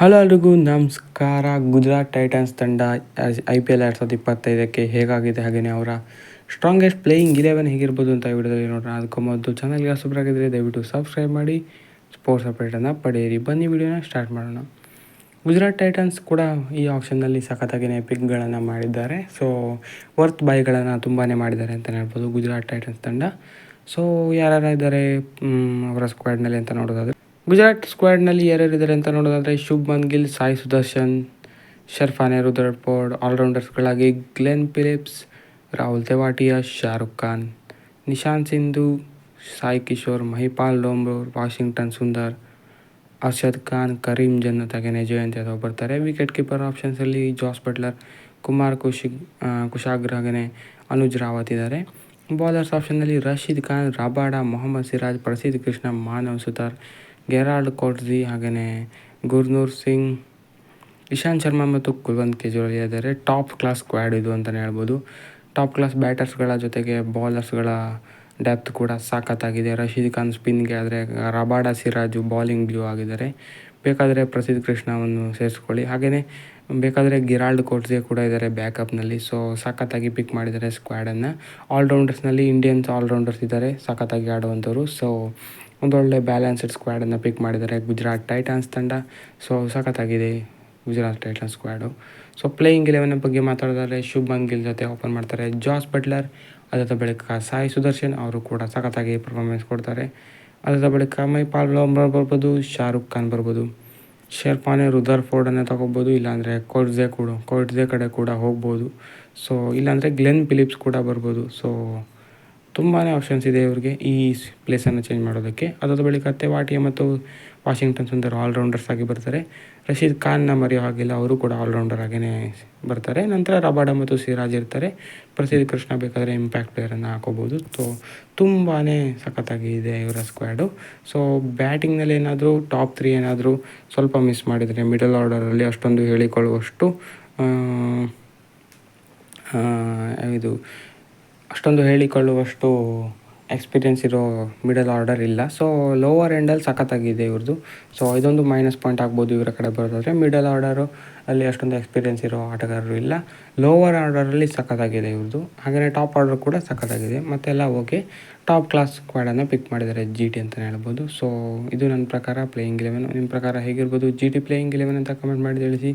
Hello ಎಲ್ರಿಗೂ ನಮಸ್ಕಾರ. Gujarat Titans ತಂಡ ಐ ಪಿ ಎಲ್ ಎರಡು ಸಾವಿರದ ಇಪ್ಪತ್ತೈದಕ್ಕೆ ಹೇಗಾಗಿದೆ ಹಾಗೆಯೇ ಅವರ? ಸ್ಟ್ರಾಂಗೆಸ್ಟ್ ಪ್ಲೇಯಿಂಗ್ ಇಲೆವೆನ್ ಹೇಗಿರ್ಬೋದು ಅಂತ ವಿಡಿಯೋದಲ್ಲಿ ನೋಡೋಣ. ಅದಕ್ಕೂ ಮೊದಲು ಚಾನಲ್ಗೆ ಆಗಿದ್ದರೆ ದಯವಿಟ್ಟು ಸಬ್ಸ್ಕ್ರೈಬ್ ಮಾಡಿ ಸ್ಪೋರ್ಟ್ಸ್ ಅಪ್ಡೇಟನ್ನು ಪಡೆಯಿರಿ. ಬನ್ನಿ ವಿಡಿಯೋನ ಸ್ಟಾರ್ಟ್ ಮಾಡೋಣ. ಗುಜರಾತ್ ಟೈಟನ್ಸ್ ಕೂಡ ಈ ಆಪ್ಷನ್ನಲ್ಲಿ ಸಖತ್ತಾಗಿನೇ ಪಿಕ್ಗಳನ್ನು ಮಾಡಿದ್ದಾರೆ. ಸೊ ವರ್ತ್ ಬೈಗಳನ್ನು ತುಂಬಾ ಮಾಡಿದ್ದಾರೆ ಅಂತಲೇ ಹೇಳ್ಬೋದು ಗುಜರಾತ್ ಟೈಟನ್ಸ್ ತಂಡ. ಸೊ ಯಾರ್ಯಾರು ಇದ್ದಾರೆ ಮ್, ಅವರ ಸ್ಕ್ವಾಡ್ನಲ್ಲಿ ಅಂತ ನೋಡೋದಾದ್ರೆ ಗುಜರಾತ್ ಸ್ಕ್ವಾಡ್ನಲ್ಲಿ ಯಾರ್ಯಾರಿದ್ದಾರೆ ಅಂತ ನೋಡೋದಾದರೆ ಶುಭ್ಮನ್ ಗಿಲ್, ಸಾಯಿ ಸುದರ್ಶನ್, ಶರ್ಫಾನೆ ರುದ್ರಪೋಡ್ ಆಲ್ರೌಂಡರ್ಸ್ಗಳಾಗಿ Glenn Phillips, Rahul Tewatia, Shahrukh Khan, Nishant Sindhu, Sai Kishore, Mahipal Lomror Washington Sundar, Arshad Khan, Karim Jannat ಹಾಗೆಯೇ ಜಯಂತ್ ಯಾದವ್ ಬರ್ತಾರೆ. ವಿಕೆಟ್ ಕೀಪರ್ ಆಪ್ಷನ್ಸಲ್ಲಿ ಜಾಸ್ ಬಟ್ಲರ್, ಕುಮಾರ್ ಕುಶಿ ಕುಶಾಗ್ರ ಅನುಜ್ ರಾವತ್ ಇದ್ದಾರೆ ಬೌಲರ್ಸ್ ಆಪ್ಷನ್ನಲ್ಲಿ ರಶೀದ್ ಖಾನ್, ರಾಬಾಡಾ, ಮೊಹಮ್ಮದ್ ಸಿರಾಜ್, ಪ್ರಸಿದ್ಧ ಕೃಷ್ಣ, ಮಾನವ್ ಸುತಾರ್ ಗೆರಾಲ್ಡ್ ಕೋಟ್ಜಿ ಹಾಗೆಯೇ ಗುರ್ನೂರ್ ಸಿಂಗ್, ಇಶಾಂತ್ ಶರ್ಮಾ ಮತ್ತು Kulwant Kejriwal top class squad ಇದು ಅಂತಲೇ ಹೇಳ್ಬೋದು. ಟಾಪ್ ಕ್ಲಾಸ್ ಬ್ಯಾಟರ್ಸ್ಗಳ ಜೊತೆಗೆ ಬೌಲರ್ಸ್ಗಳ ಡೆಪ್ತ್ ಕೂಡ ಸಖತ್ತಾಗಿದೆ ರಶೀದ್ ಖಾನ್ ಸ್ಪಿನ್ಗೆ ಆದರೆ ರಬಾಡ ಸಿರಾಜು ಬೌಲಿಂಗ್ ಡ್ಯೂ ಆಗಿದ್ದಾರೆ. ಬೇಕಾದರೆ ಪ್ರಸಿದ್ಧ ಕೃಷ್ಣವನ್ನು ಸೇರಿಸ್ಕೊಳ್ಳಿ. ಹಾಗೆಯೇ ಬೇಕಾದರೆ ಗಿರಾಲ್ಡ್ ಕೋಟ್ಸೆ ಕೂಡ ಇದ್ದಾರೆ ಬ್ಯಾಕಪ್ನಲ್ಲಿ ಸೊ ಸಖತ್ತಾಗಿ ಪಿಕ್ ಮಾಡಿದ್ದಾರೆ ಸ್ಕ್ವಾಡನ್ನು ಆಲ್ರೌಂಡರ್ಸ್ನಲ್ಲಿ ಇಂಡಿಯನ್ಸ್ ಆಲ್ರೌಂಡರ್ಸ್ ಇದ್ದಾರೆ ಸಖತ್ತಾಗಿ ಆಡುವಂಥವ್ರು. ಸೊ ಒಂದೊಳ್ಳೆ ಬ್ಯಾಲೆನ್ಸ್ಡ್ ಸ್ಕ್ವಾಡನ್ನು ಪಿಕ್ ಮಾಡಿದ್ದಾರೆ ಗುಜರಾತ್ ಟೈಟನ್ಸ್ ತಂಡ. ಸೊ ಸಖತ್ತಾಗಿದೆ Gujarat titans squad. So playing eleven ಬಗ್ಗೆ ಮಾತಾಡೋದಾದ್ರೆ ಶುಭ್ಮನ್ ಗಿಲ್ ಜೊತೆ ಓಪನ್ ಮಾಡ್ತಾರೆ. ಜಾಸ್ ಬಟ್ಲರ್ ಅದಾದ ಬಳಿಕ ಸಾಯಿ ಸುದರ್ಶನ್ ಅವರು ಕೂಡ ಸಖತ್ತಾಗಿ ಪರ್ಫಾರ್ಮೆನ್ಸ್ ಕೊಡ್ತಾರೆ. ಅದಾದ ಬಳಿಕ ಮೈಪಾಲ್ ಲೋಮ್ರಾ ಬರ್ಬೋದು, ಶಾರುಖ್ ಖಾನ್ ಬರ್ಬೋದು. ಶೇರ್ಪಾನೆ ರುದರ್ ಫೋರ್ಡನ್ನು ತಗೋಬೋದು, ಇಲ್ಲಾಂದರೆ ಕೋರ್ಟ್ಝೆ ಕೂಡ ಕೋರ್ಟ್ಝೆ ಕಡೆ ಕೂಡ ಹೋಗ್ಬೋದು. ಸೊ ಇಲ್ಲಾಂದರೆ ಗ್ಲೆನ್ ಫಿಲಿಪ್ಸ್ ಕೂಡ ಬರ್ಬೋದು. ಸೊ ತುಂಬಾ ಆಪ್ಷನ್ಸ್ ಇದೆ ಇವ್ರಿಗೆ ಈ ಪ್ಲೇಸನ್ನು ಚೇಂಜ್ ಮಾಡೋದಕ್ಕೆ. ಅದಾದ ಬಳಿಕ ತೆವಾಟಿಯ ಮತ್ತು ವಾಷಿಂಗ್ಟನ್ ಸುಂದರ್ ಆಲ್ರೌಂಡರ್ಸ್ ಆಗಿ ಬರ್ತಾರೆ. ರಶೀದ್ ಖಾನ್ನ ಮರೆಯೋ ಹಾಗಿಲ್ಲ, ಅವರು ಕೂಡ ಆಲ್ರೌಂಡರ್ ಆಗೇ ಬರ್ತಾರೆ. ನಂತರ ರಬಾಡ ಮತ್ತು ಸಿರಾಜ್ ಇರ್ತಾರೆ. ಪ್ರಸಿದ್ಧ ಕೃಷ್ಣ ಬೇಕಾದರೆ ಇಂಪ್ಯಾಕ್ಟ್ ಪ್ಲೇಯರನ್ನು ಹಾಕೋಬೋದು. ಸೊ ತುಂಬಾ ಸಖತ್ತಾಗಿ ಇದೆ ಇವರ ಸ್ಕ್ವಾಡು ಸೊ ಬ್ಯಾಟಿಂಗ್ನಲ್ಲಿ ಏನಾದರೂ ಟಾಪ್ ತ್ರೀ ಏನಾದರೂ ಸ್ವಲ್ಪ ಮಿಸ್ ಮಾಡಿದರೆ ಮಿಡಲ್ ಆರ್ಡರಲ್ಲಿ ಅಷ್ಟೊಂದು ಹೇಳಿಕೊಳ್ಳುವಷ್ಟು ಇದು ಅಷ್ಟೊಂದು ಹೇಳಿಕೊಳ್ಳುವಷ್ಟು ಎಕ್ಸ್ಪೀರಿಯೆನ್ಸ್ ಇರೋ ಮಿಡಲ್ ಆರ್ಡರ್ ಇಲ್ಲ. ಸೊ ಲೋವರ್ ಎಂಡಲ್ಲಿ ಸಖತ್ತಾಗಿದೆ ಇವ್ರದ್ದು ಸೊ ಇದೊಂದು ಮೈನಸ್ ಪಾಯಿಂಟ್ ಆಗ್ಬೋದು ಇವರ ಕಡೆ ಬರೋದಾದರೆ. ಮಿಡಲ್ ಆರ್ಡರು ಅಲ್ಲಿ ಅಷ್ಟೊಂದು ಎಕ್ಸ್ಪೀರಿಯೆನ್ಸ್ ಇರೋ ಆಟಗಾರರು ಇಲ್ಲ. ಲೋವರ್ ಆರ್ಡರಲ್ಲಿ ಸಖತ್ತಾಗಿದೆ ಇವ್ರದ್ದು ಹಾಗೆಯೇ ಟಾಪ್ ಆರ್ಡರ್ ಕೂಡ ಸಖತ್ತಾಗಿದೆ. ಮತ್ತೆಲ್ಲ ಓಕೆ ಟಾಪ್ ಕ್ಲಾಸ್ ಕ್ವಾಡನ್ನು ಪಿಕ್ ಮಾಡಿದ್ದಾರೆ ಜಿ ಟಿ ಅಂತಲೇ ಹೇಳ್ಬೋದು. ಸೊ ಇದು ನನ್ನ ಪ್ರಕಾರ ಪ್ಲೇಯಿಂಗ್ ಇಲೆವೆನ್ ನಿಮ್ಮ ಪ್ರಕಾರ ಹೇಗಿರ್ಬೋದು ಜಿ ಟಿ ಪ್ಲೇಯಿಂಗ್ ಇಲೆವೆನ್ ಅಂತ ಕಮೆಂಟ್ ಮಾಡಿ ತಿಳಿಸಿ.